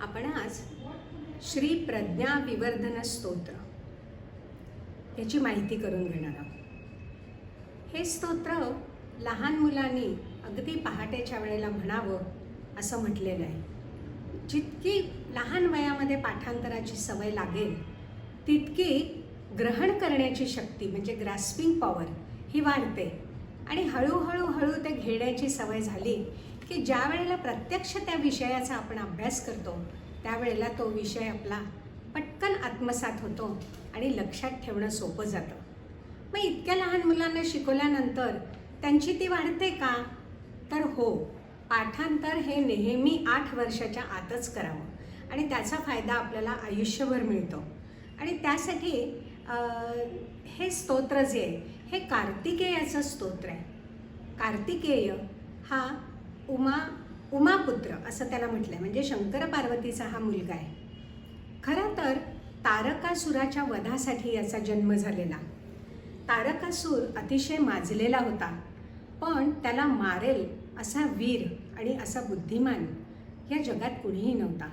आपण आज श्री प्रज्ञा विवर्धन स्तोत्र याची माहिती करून घेणार आहोत. हे स्तोत्र लहान मुलांनी अगदी पहाटेच्या वेळेला म्हणावं असं म्हटलेलं आहे जितकी लहान वयामध्ये पाठांतराची सवय लागेल तितकी ग्रहण करण्याची शक्ती म्हणजे ग्रास्पिंग पॉवर ही वाढते. आणि हळूहळू हळू ते घेण्याची सवय झाली की ज्या वेळेला प्रत्यक्ष त्या विषयाचा आपण अभ्यास करतो त्यावेळेला तो विषय आपला पटकन आत्मसात होतो आणि लक्षात ठेवणं सोपं जातं. मग इतक्या लहान मुलांना शिकवल्यानंतर त्यांची ती वाढते का? तर हो पाठांतर हे नेहमी आठ वर्षाच्या आतच करावं आणि त्याचा फायदा आपल्याला आयुष्यभर मिळतो. आणि त्यासाठी हे स्तोत्र जे आहे हे कार्तिकेयाचं स्तोत्र आहे. कार्तिकेय हा उमा उमापुत्र असं त्याला म्हटलं आहे म्हणजे शंकर पार्वतीचा हा मुलगा आहे. खरं तर तारकासुराच्या वधासाठी याचा जन्म झालेला. तारकासूर अतिशय माजलेला होता. पण त्याला मारेल असा वीर आणि असा बुद्धिमान या जगात कुणीही नव्हता.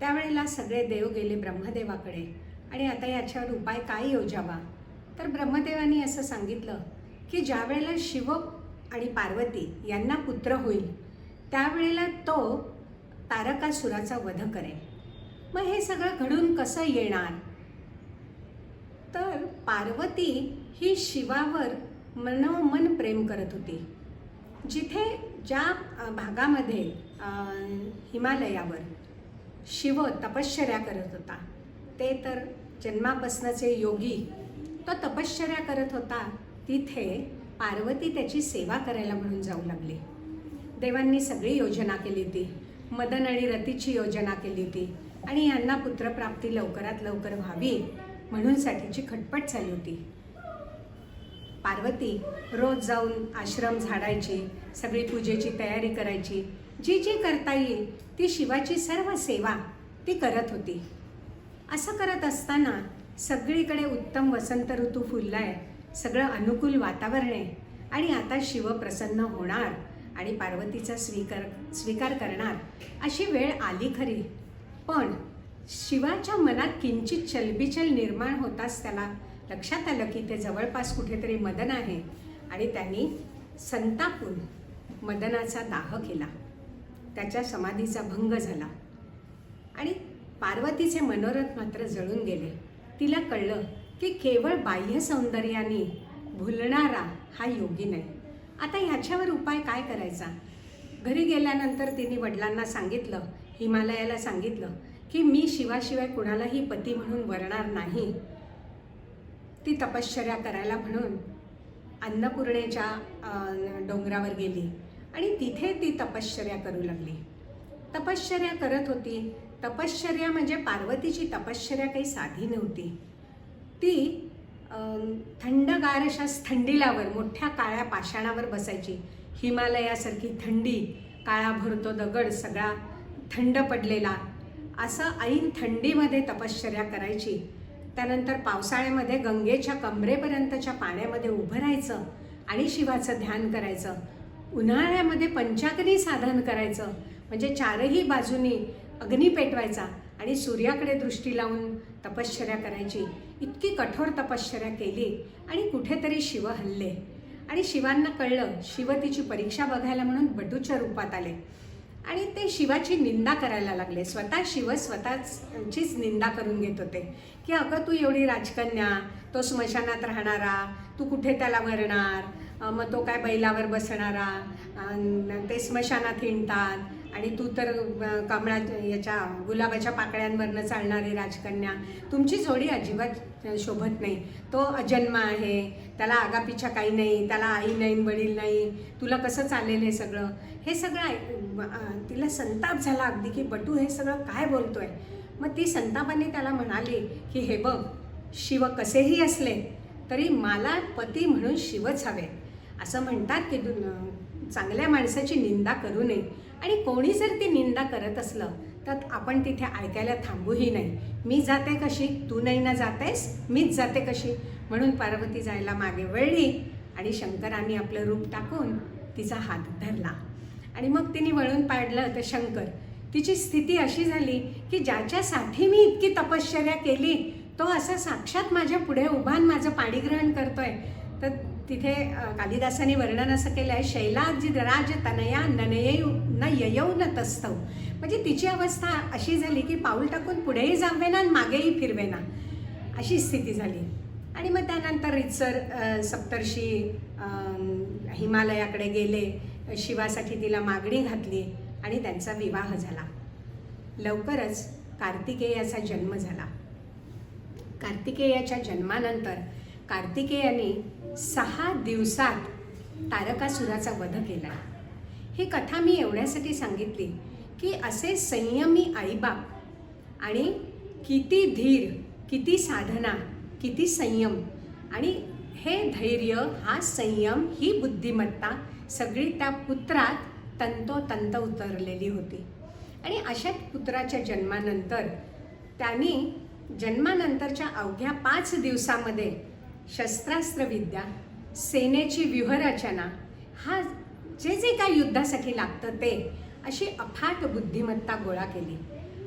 त्यावेळेला सगळे देव गेले ब्रह्मदेवाकडे. आणि आता याच्यावर उपाय काय योजावा? तर ब्रह्मदेवानी असं सांगितलं की ज्यावेळेला शिव आणि पार्वती यांना पुत्र होईल. त्यावेळेला तो तारकासुराचा वध करेल. मग हे सगळं घडून कसं येणार? तर पार्वती ही शिवावर मनोमन प्रेम करत होती. जिथे ज्या भागामध्ये हिमालयावर शिव तपश्चर्या करत होता ते तर जन्मापासनाचे योगी. तो तपश्चर्या करत होता तिथे पार्वती त्याची सेवा करायला म्हणून जाऊ लागली. देवांनी सगळी योजना केली होती मदन आणि रतीची योजना केली होती आणि यांना पुत्रप्राप्ती लवकरात लवकर व्हावी म्हणून साठीची खटपट झाली होती. पार्वती रोज जाऊन आश्रम झाडायची सगळी पूजेची तयारी करायची. जी जी करता येईल ती शिवाची सर्व सेवा ती करत होती. असं करत असताना सगळीकडे उत्तम वसंत ऋतू फुललाय. सगळं अनुकूल वातावरण आहे. आणि आता शिव प्रसन्न होणार आणि पार्वतीचा स्वीकार स्वीकार करणार अशी वेळ आली खरी. पण शिवाच्या मनात किंचित चलबिचल निर्माण होताच त्याला लक्षात आलं की ते जवळपास कुठेतरी मदन आहे आणि त्यांनी संतापून मदनाचा दाह केला. त्याच्या समाधीचा भंग झाला. आणि पार्वतीचे मनोरथ मात्र जळून गेले. तिला कळलं की केवळ बाह्य सौंदर्याने भुलणारा हा योगी नाही. आता ह्याच्यावर उपाय काय करायचा? घरी गेल्यानंतर तिने वडिलांना सांगितलं हिमालयाला सांगितलं की मी शिवाशिवाय कुणालाही पती म्हणून वरणार नाही. ती तपश्चर्या करायला म्हणून अन्नपूर्णेच्या डोंगरावर गेली आणि तिथे ती तपश्चर्या करू लागली. तपश्चर्या करत होती. तपश्चर्या म्हणजे पार्वतीची तपश्चर्या काही साधी नव्हती. ती थंडगार अशा थंडीलावर मोठ्या काळ्या पाषाणावर बसायची. हिमालयासारखी थंडी काळा भरतो दगड सगळा थंड पडलेला. असं ऐन थंडीमध्ये तपश्चर्या करायची. त्यानंतर पावसाळ्यामध्ये गंगेच्या कमरेपर्यंतच्या पाण्यामध्ये उभं राहायचं आणि शिवाचं ध्यान करायचं. उन्हाळ्यामध्ये पंचाग्नी साधन करायचं. म्हणजे चारही बाजूनी अग्नी पेटवायचा आणि सूर्याकडे दृष्टी लावून तपश्चर्या करायची. इतकी कठोर तपश्चर्या केली आणि कुठेतरी शिव हल्ले. आणि शिवांना कळलं शिव तिची परीक्षा बघायला म्हणून बटूच्या रूपात आले. आणि ते शिवाची निंदा करायला लागले. स्वतः शिव स्वतःचीच निंदा करून घेत होते. की अगं तू एवढी राजकन्या तो स्मशानात राहणारा तू कुठे त्याला मरणार? मग तो काय बैलावर बसणारा? ते स्मशानात हिंडतात. आणि तू तर कमळा याच्या गुलाबाच्या पाकळ्यांवरनं चालणारी राजकन्या. तुमची जोडी अजिबात शोभत नाही. तो अजन्म आहे. त्याला आगापिछा काही नाही. त्याला आई नाही वडील नाही. तुला कसं चालेल हे सगळं? हे सगळं ऐक- तिला संताप झाला अगदी की बटू हे सगळं काय बोलतोय? मग ती संतापाने त्याला म्हणाली की हे बघ शिव कसेही असले तरी मला पती म्हणून शिवच हवे. असं म्हणतात की दु- चांगल्या माणसाची निंदा करू नये. आणि कोणी जर ती निंदा करत असलं तर आपण तिथे ऐकायला थांबूही नाही. मी जाते कशी? तू नाही ना जातेस? मीच जाते कशी? म्हणून पार्वती जायला मागे वळली आणि शंकरांनी आपलं रूप टाकून तिचा हात धरला. आणि मग तिने वळून पाडलं तर शंकर. तिची स्थिती अशी झाली की ज्याच्यासाठी मी इतकी तपश्चर्या केली तो असा साक्षात माझ्या पुढे उभान माझं पाणीग्रहण करतोय. तर तिथे कालिदासाने वर्णन असं केलं आहे शैलाजी राज तनया ननयेऊ न ययौ न तस्तव म्हणजे तिची अवस्था अशी झाली की पाऊल टाकून पुढेही जावेना आणि मागेही फिरवेना अशी स्थिती झाली. आणि मग त्यानंतर रितसर सप्तर्षी हिमालयाकडे गेले शिवासाठी तिला मागणी घातली आणि त्यांचा विवाह झाला. लवकरच कार्तिकेयाचा जन्म झाला. कार्तिकेयाच्या जन्मानंतर कार्तिकेयाने सहा दिवसात तारकासुराचा वध केला ही कथा मी एवढ्यासाठी सांगितली की असे संयमी आईबाप आणि किती धीर किती साधना किती संयम आणि हे धैर्य हा संयम ही बुद्धिमत्ता सगळी त्या पुत्रात तंतोतंत उतरलेली होती. आणि अशाच पुत्राच्या जन्मानंतर त्यांनी जन्मानंतरच्या अवघ्या पाच दिवसामध्ये शस्त्रास्त्रविद्या सेनेची व्यूहरचना हा जे जे काही युद्धासाठी लागतं ते अशी अफाट बुद्धिमत्ता गोळा केली.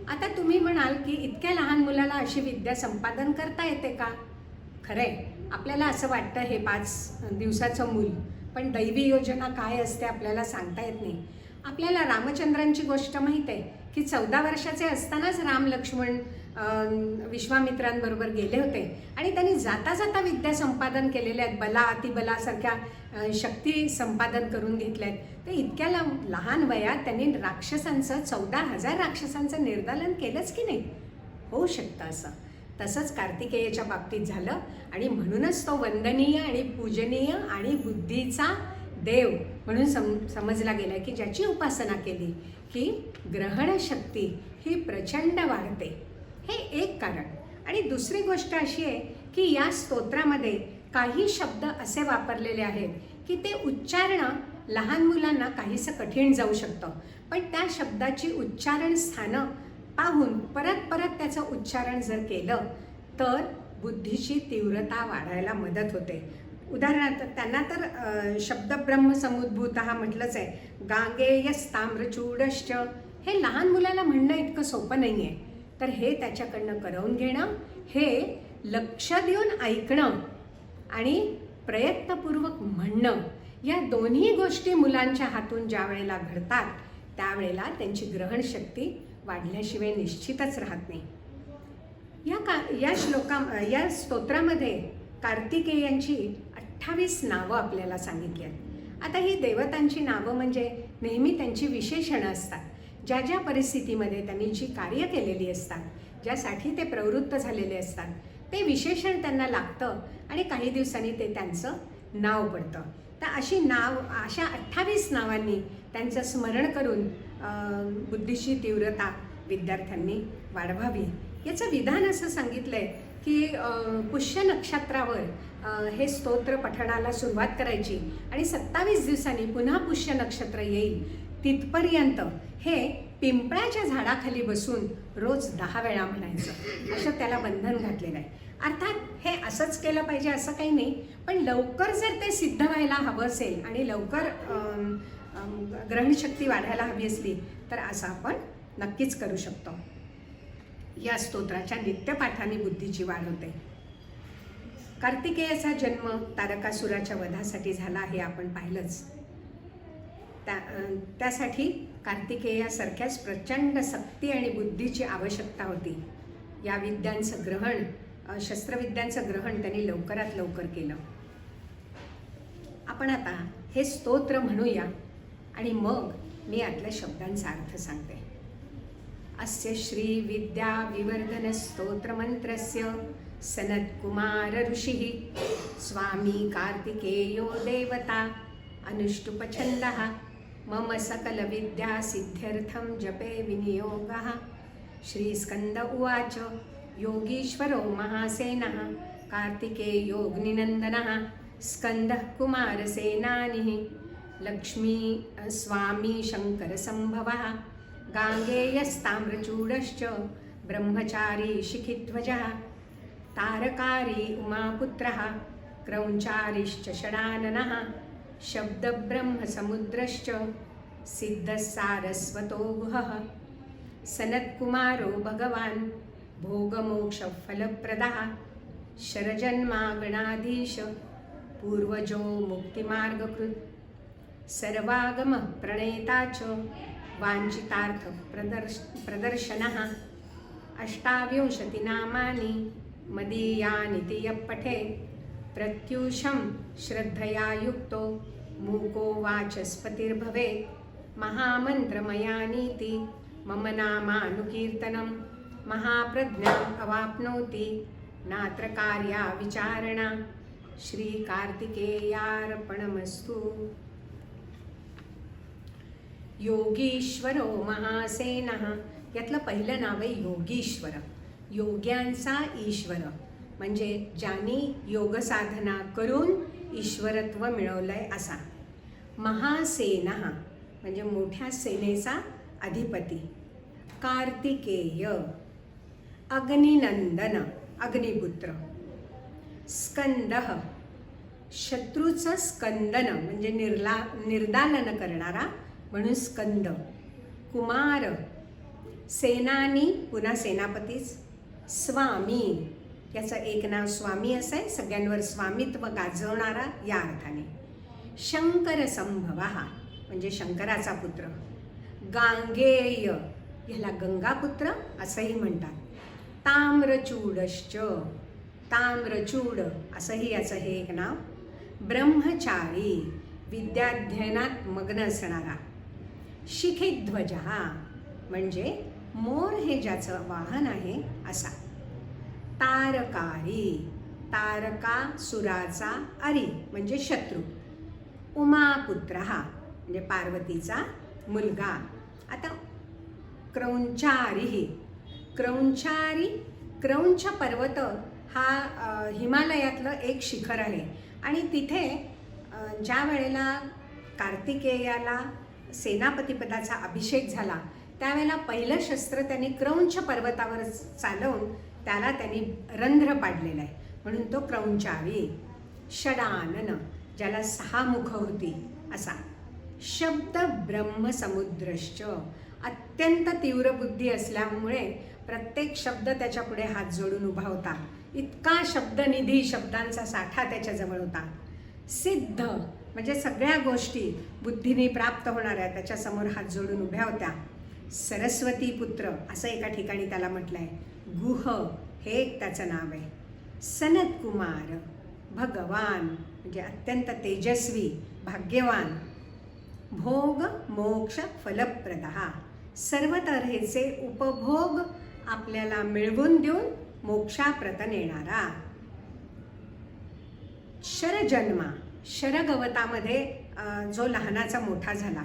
आता तुम्ही म्हणाल की इतक्या लहान मुलाला अशी विद्या संपादन करता येते का? खरंय. आपल्याला असं वाटतं हे पाच दिवसाचं मूल पण दैवी योजना काय असते आपल्याला सांगता येत नाही. आपल्याला रामचंद्रांची गोष्ट माहीत आहे की चौदा वर्षाचे असतानाच राम लक्ष्मण विश्वामित्रांबरोबर गेले होते. आणि त्यांनी जाता जाता विद्या संपादन केलेल्या आहेत. बला अतिबलासारख्या शक्ती संपादन करून घेतल्या आहेत. तर इतक्या लहान वयात त्यांनी राक्षसांचं चौदा हजार राक्षसांचं निर्दालन केलंच की नाही? होऊ शकतं असं. तसंच कार्तिकेयाच्या बाबतीत झालं. आणि म्हणूनच तो वंदनीय आणि पूजनीय आणि बुद्धीचा देव म्हणून सम समजला गेला की ज्याची उपासना केली की ग्रहणशक्ती ही प्रचंड वाढते. हे एक कारण. आणि दुसरी गोष्ट अशी आहे की या स्तोत्रामध्ये काही शब्द असे वापरलेले आहेत की ते उच्चारणं लहान मुलांना काहीसं कठीण जाऊ शकतं. पण त्या शब्दाची उच्चारण स्थानं पाहून परत परत त्याचं उच्चारण जर केलं तर बुद्धीची तीव्रता वाढायला मदत होते. उदाहरणार्थ त्यांना तर शब्द शब्दब्रह्म हा म्हटलंच आहे. गांगेयस्ताम्रचूडश्च. हे लहान मुलाला म्हणणं इतकं सोपं नाही आहे तर हे त्याच्याकडनं करवून घेणं हे लक्ष देऊन ऐकणं आणि प्रयत्नपूर्वक म्हणणं या दोन्ही गोष्टी मुलांच्या हातून ज्या वेळेला घडतात त्यावेळेला त्यांची ग्रहणशक्ती वाढल्याशिवाय निश्चितच राहत नाही. या का या श्लोका या स्तोत्रामध्ये कार्तिकेयांची अठ्ठावीस नावं आपल्याला सांगितली आहेत. आता ही देवतांची नावं म्हणजे नेहमी त्यांची विशेषणं असतात. ज्या ज्या परिस्थितीमध्ये त्यांनी जी कार्य केलेली असतात ज्यासाठी ते प्रवृत्त झालेले असतात ते विशेषण त्यांना लागतं आणि काही दिवसांनी ते त्यांचं नाव पडतं. तर अशी नाव अशा अठ्ठावीस नावांनी त्यांचं स्मरण करून बुद्धीची तीव्रता विद्यार्थ्यांनी वाढवावी. याचं विधान असं सांगितलं आहे की पुष्य नक्षत्रावर हे स्तोत्र पठणाला सुरुवात करायची आणि सत्तावीस दिवसांनी पुन्हा पुष्य नक्षत्र येईल. तिथपर्यंत हे पिंपळाच्या झाडाखाली बसून रोज दहा वेळा म्हणायचं. असं त्याला बंधन घातलेलं आहे. अर्थात हे असंच केलं पाहिजे असं काही नाही. पण लवकर जर ते सिद्ध व्हायला हवं असेल आणि लवकर ग्रहणशक्ती वाढायला हवी असली तर असं आपण नक्कीच करू शकतो. या स्तोत्राच्या नित्यपाठाने बुद्धीची वाढ होते. कार्तिकेयाचा जन्म तारकासुराच्या वधासाठी झाला हे आपण पाहिलंच. त्या त्यासाठी कार्तिकेयासारख्याच प्रचंड शक्ती आणि बुद्धीची आवश्यकता होती. या विद्यांचं ग्रहण शस्त्रविद्यांचं ग्रहण त्यांनी लवकरात लवकर केलं. आपण आता हे स्तोत्र म्हणूया आणि मग मी आतल्या शब्दांचा अर्थ सांगते. अस्य श्री विद्या विवर्धन ऋषिः स्वामी कार्तिकेयो देवता अनुष्टुपछन्दः मम सकलविद्यासिद्ध्यर्थं जपे विनियोगः। श्रीस्कन्द उवाच योगीश्वरो महासेनः कार्तिकेयोऽग्निनन्दनः स्कन्दः कुमारसेनानिः लक्ष्मी स्वामी शङ्करसम्भवः गाङ्गेयस्ताम्रचूडश्च ब्रह्मचारी शिखिध्वजः तारकारी उमापुत्रः क्रौञ्चारिश्च षडाननः शब्दब्रह्मसमुद्रश्च सिद्धसारस्वतो गुहः सनत्कुमारो भगवान् भोगमोक्षफलप्रदः। शरजन्मागणाधीश पूर्वजो मुक्तिमार्गकृत्। सर्वागमः प्रणेता च वाञ्छितार्थप्रदर्श प्रदर्शनः। अष्टाविंशतिनामानि मदीयानिति यः पठेत् प्रत्यूषं श्रद्धया युक्तो मूको वाचस्पतिर्भवेत्। महामन्त्रमयानीति मम नामानुकीर्तनं। महाप्रज्ञाम् अवाप्नोति नात्र कार्या विचारणा। श्रीकार्तिकेयार्पणमस्तु। योगीश्वरो महासेनः यातलं पहिलं नाव आहे योगीश्वर। योग्यांचा ईश्वर। म्हणजे ज्यांनी योगसाधना करून ईश्वरत्व मिळवलं आहे असा. महासेना म्हणजे मोठ्या सेनेचा अधिपती. कार्तिकेय अग्निनंदन अग्निपुत्र. स्कंद शत्रूचं स्कंदन म्हणजे निर्ला निर्दालन करणारा म्हणून स्कंद. कुमार सेनानी पुन्हा सेनापतीच. स्वामी याचं एक नाव स्वामी असं आहे सगळ्यांवर स्वामित्व गाजवणारा या अर्थाने. शंकर संभव हा म्हणजे शंकराचा पुत्र. गांगेय ह्याला गंगापुत्र असंही म्हणतात. ताम्रचूडश्च ताम्रचूड असंही याचं हे एक नाव. ब्रह्मचारी विद्याध्ययनात मग्न असणारा. शिखिध्वज म्हणजे मोर हे ज्याचं वाहन आहे असा. तारकारी. तारका सुराचा अरी म्हणजे शत्रू. उमापुत्र हा म्हणजे पार्वतीचा मुलगा. आता क्रौंचारी क्रौंचारी क्रौंच पर्वत हा हिमालयातलं एक शिखर आहे. आणि तिथे ज्या वेळेला कार्तिकेयाला सेनापतीपदाचा अभिषेक झाला त्यावेळेला पहिलं शस्त्र त्यांनी क्रौंच पर्वतावर चालवून त्याला त्यांनी रंध्र पाडलेलं आहे. म्हणून तो क्रौंचावी षडानन ज्याला सहा मुख होती असा. शब्द ब्रह्मसमुद्रश्च. अत्यंत तीव्र बुद्धी असल्यामुळे प्रत्येक शब्द त्याच्या पुढे हात जोडून उभा होता. इतका शब्दनिधी शब्दांचा साठा त्याच्याजवळ होता. सिद्ध म्हणजे सगळ्या गोष्टी बुद्धीने प्राप्त होणाऱ्या त्याच्यासमोर हात जोडून उभ्या होत्या. सरस्वती पुत्र असं एका ठिकाणी त्याला म्हटलं आहे गुह हे एक त्याचं नाव आहे. सनत कुमार भगवान म्हणजे अत्यंत तेजस्वी भाग्यवान. भोग मोक्ष फलप्रदहा. सर्व तऱ्हेचे उपभोग आपल्याला मिळवून देऊन मोक्षाप्रत नेणारा. शरजन्मा. शरगवतामध्ये जो लहानाचा मोठा झाला.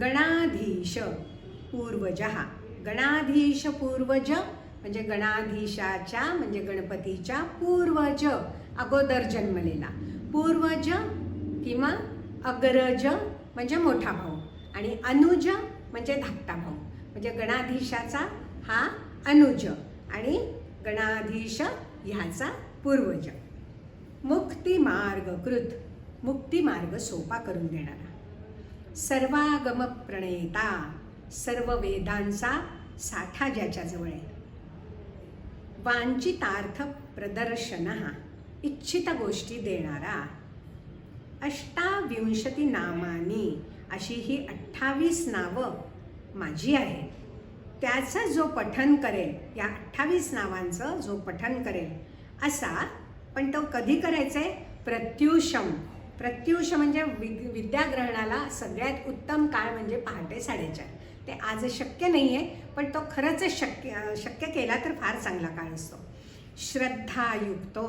गणाधीश पूर्वज. हा गणाधीश पूर्वज म्हणजे गणाधीशाच्या म्हणजे गणपतीच्या पूर्वज अगोदर जन्मलेला. पूर्वज किंवा अग्रज म्हणजे मोठा भाऊ आणि अनुज म्हणजे धाकटा भाऊ. म्हणजे गणाधीशाचा हा अनुज आणि गणाधीश ह्याचा पूर्वज. मुक्तिमार्ग कृत मुक्तिमार्ग सोपा करून देणारा. सर्वागम प्रणेता सर्व वेदांचा साठा ज्याच्याजवळ आहे वांछितार्थ प्रदर्शन इच्छित गोष्टी देणारा। अष्टाविंशती नामानी अशी ही अठ्ठावीस नावं माझी आहे त्याचं जो पठन करेल या अठ्ठावीस नावांचं जो पठन करेल असा पण तो कधी करायचं आहे प्रत्युषम। प्रत्युष म्हणजे वि विद्याग्रहणाला सगळ्यात उत्तम काळ म्हणजे पहाटे साडेचार. ते आज शक्य नाही आहे पण तो खरंच शक्य शक्य केला तर फार चांगला काळ असतो. श्रद्धायुक्तो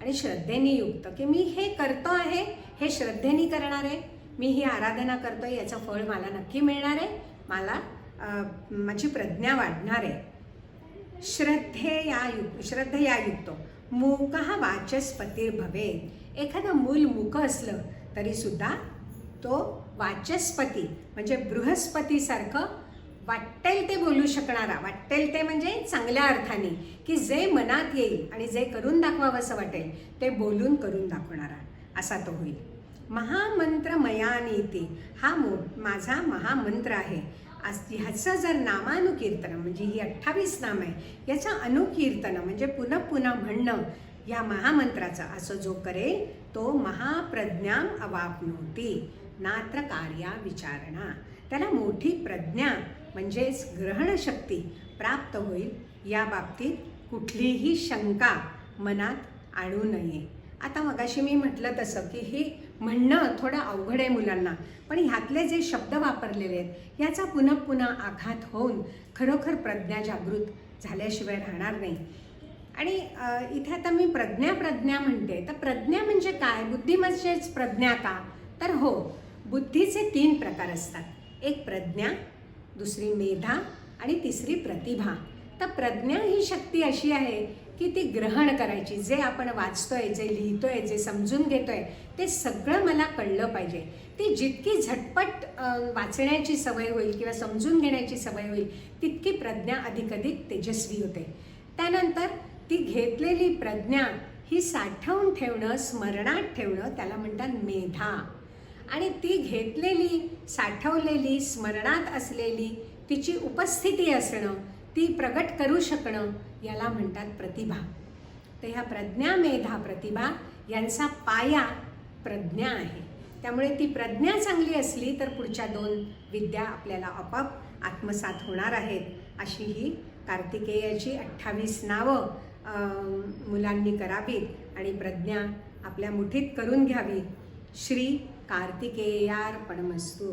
आणि श्रद्धेने युक्त की मी हे करतो आहे हे श्रद्धेने करणार आहे मी ही आराधना करतो याचं फळ मला नक्की मिळणार आहे मला माझी प्रज्ञा वाढणार आहे. श्रद्धेया युक्त श्रद्धेया युक्त वाचस्पती भवे एखादं मूल मूक असलं तरी सुद्धा तो वाचस्पती म्हणजे बृहस्पतीसारखं वाटेल ते बोलू शकणारा वाटेल ते म्हणजे चांगल्या अर्थाने की जे मनात येईल आणि जे करून दाखवावं असं वाटेल ते बोलून करून दाखवणारा असा तो होईल. महामंत्र मयानीती हा मो माझा महामंत्र आहे. आज ह्याचं जर नामानुकीर्तन म्हणजे ही अठ्ठावीस नाम आहे याचं अनुकीर्तन म्हणजे पुन्हा पुन्हा म्हणणं या महामंत्राचं असं जो करेल तो महाप्रज्ञाम अवापनोती. नात्र कार्या विचारणा. त्याला मोठी प्रज्ञा म्हणजेच ग्रहणशक्ती प्राप्त होईल. या बाबतीत कुठलीही शंका मनात आणू नये. आता मगाशी मी म्हटलं तसं की हे म्हणणं थोडं अवघड आहे मुलांना. पण ह्यातले जे शब्द वापरलेले आहेत याचा पुन्हा पुन्हा आघात होऊन खरोखर प्रज्ञा जागृत झाल्याशिवाय राहणार नाही. आणि इथे आता मी प्रज्ञा प्रज्ञा म्हणते. तर प्रज्ञा म्हणजे काय? बुद्धी म्हणजेच प्रज्ञा का? तर हो बुद्धीचे तीन प्रकार असतात. एक प्रज्ञा दुसरी मेधा आणि तिसरी प्रतिभा. तर प्रज्ञा ही शक्ती अशी आहे की ती ग्रहण करायची. जे आपण वाचतोय जे लिहितोय जे समजून घेतोय ते सगळं मला कळलं पाहिजे. ती जितकी झटपट वाचण्याची सवय होईल किंवा समजून घेण्याची सवय होईल तितकी प्रज्ञा अधिकाधिक तेजस्वी होते. त्यानंतर ती घेतलेली प्रज्ञा ही साठवून ठेवणं स्मरणात ठेवणं त्याला म्हणतात मेधा. आणि ती घेतलेली साठवलेली स्मरणात असलेली तिची उपस्थिती असणं ती प्रगट करू शकणं याला म्हणतात प्रतिभा. तर ह्या प्रज्ञा मेधा प्रतिभा यांचा पाया प्रज्ञा आहे. त्यामुळे ती प्रज्ञा चांगली असली तर पुढच्या दोन विद्या आपल्याला आपोआप आत्मसात होणार आहेत. अशी ही कार्तिकेयाची अठ्ठावीस नावं मुलांनी करावीत आणि प्रज्ञा आपल्या मुठीत करून घ्यावी. श्री कार्तिकेयार्पणमस्तु।